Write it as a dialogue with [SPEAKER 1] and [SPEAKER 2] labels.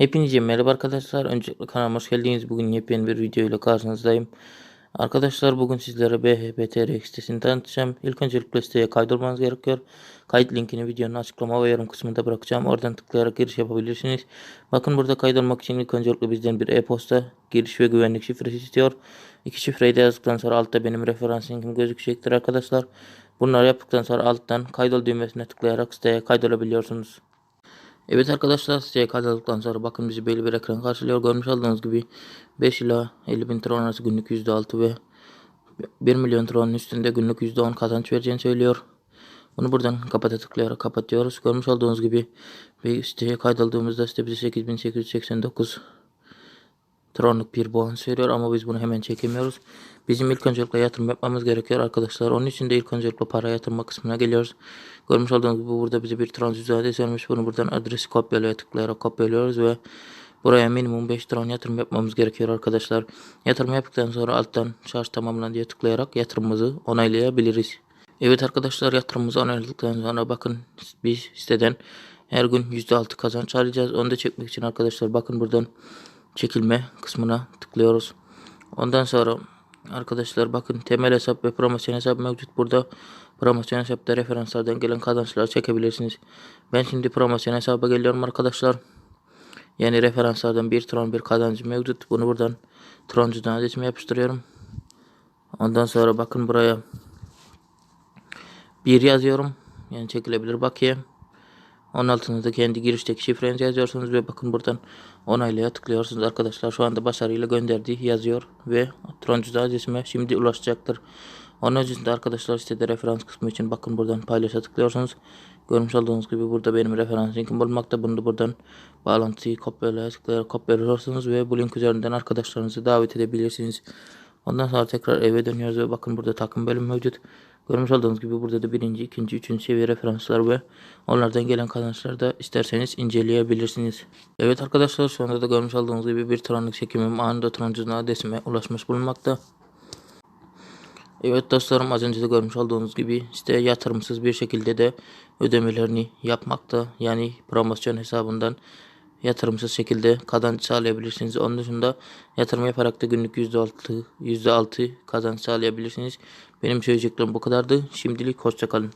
[SPEAKER 1] Hepinize merhaba arkadaşlar. Öncelikle kanalıma hoş geldiniz. Bugün yepyeni bir video ile karşınızdayım. Arkadaşlar bugün sizlere BHPTR sitesini tanıtacağım. İlk öncelikle siteye kaydolmanız gerekiyor. Kayıt linkini videonun açıklama ve yorum kısmında bırakacağım. Oradan tıklayarak giriş yapabilirsiniz. Bakın burada kaydolmak için ilk öncelikle bizden bir e-posta giriş ve güvenlik şifresi istiyor. İki şifreyi de yazdıktan sonra altta benim referans linkim gözükecektir arkadaşlar. Bunları yaptıktan sonra alttan kaydol düğmesine tıklayarak siteye kaydolabiliyorsunuz. Evet arkadaşlar siteye kaydolduktan sonra bakın bizi belli bir ekran karşılıyor. Görmüş olduğunuz gibi 5 ila 50 bin tron arası günlük %6 ve 1 milyon tronun üstünde günlük %10 kazanç vereceğini söylüyor. Bunu buradan kapata tıklayarak kapatıyoruz. Görmüş olduğunuz gibi bir siteye kaydolduğumuzda site bize 8889 tronluk bir puan söylüyor ama biz bunu hemen çekemiyoruz. Bizim ilk öncelikle yatırım yapmamız gerekiyor arkadaşlar. Onun için de ilk öncelikle para yatırma kısmına geliyoruz. Görmüş olduğunuz gibi burada bize bir transit adresi vermiş. Bunu buradan adresi kopyalaya tıklayarak kopyalıyoruz ve buraya minimum 5 tron yatırım yapmamız gerekiyor arkadaşlar. Yatırım yaptıktan sonra alttan şarj tamamlan diye tıklayarak yatırımımızı onaylayabiliriz. Evet arkadaşlar yatırımımızı onayladıktan sonra bakın biz siteden her gün %6 kazanç alacağız. Onu da çekmek için arkadaşlar bakın buradan çekilme kısmına tıklıyoruz. Ondan sonra arkadaşlar bakın temel hesap ve promosyon hesap mevcut burada. Promosyon hesapta referanslardan gelen kazançları çekebilirsiniz. Ben şimdi promosyon hesaba geliyorum arkadaşlar. Yani referanslardan bir tron bir kazancı mevcut. Bunu buradan troncudan adresime yapıştırıyorum. Ondan sonra bakın buraya bir yazıyorum. Yani çekilebilir bakiye. Onun altında da kendi girişteki şifrenizi yazıyorsunuz ve bakın buradan onaylaya tıklıyorsunuz arkadaşlar. Şu anda başarıyla gönderdiği yazıyor ve Troncu adresime şimdi ulaşacaktır. Onun öncesinde arkadaşlar sitede referans kısmı için bakın buradan paylaşa tıklıyorsunuz. Görmüş olduğunuz gibi burada benim referans linkim bulunmakta. Bunu da buradan bağlantıyı kopyalaya tıklayarak kopyalıyorsunuz ve bu link üzerinden arkadaşlarınızı davet edebilirsiniz. Ondan sonra tekrar eve dönüyoruz ve bakın burada takım bölüm mevcut. Görmüş olduğunuz gibi burada da birinci, ikinci, üçüncü seviye referanslar ve onlardan gelen kazançları da isterseniz inceleyebilirsiniz. Evet arkadaşlar şu anda da görmüş olduğunuz gibi bir tronluk çekimim anında troncunun adresime ulaşmış bulunmakta. Evet dostlarım az önce de görmüş olduğunuz gibi site yatırımsız bir şekilde de ödemelerini yapmakta. Yani promosyon hesabından yatırımsız şekilde kazanç sağlayabilirsiniz. Onun dışında yatırım yaparak da günlük %6, %6 kazanç sağlayabilirsiniz. Benim söyleyeceklerim bu kadardı. Şimdilik hoşçakalın.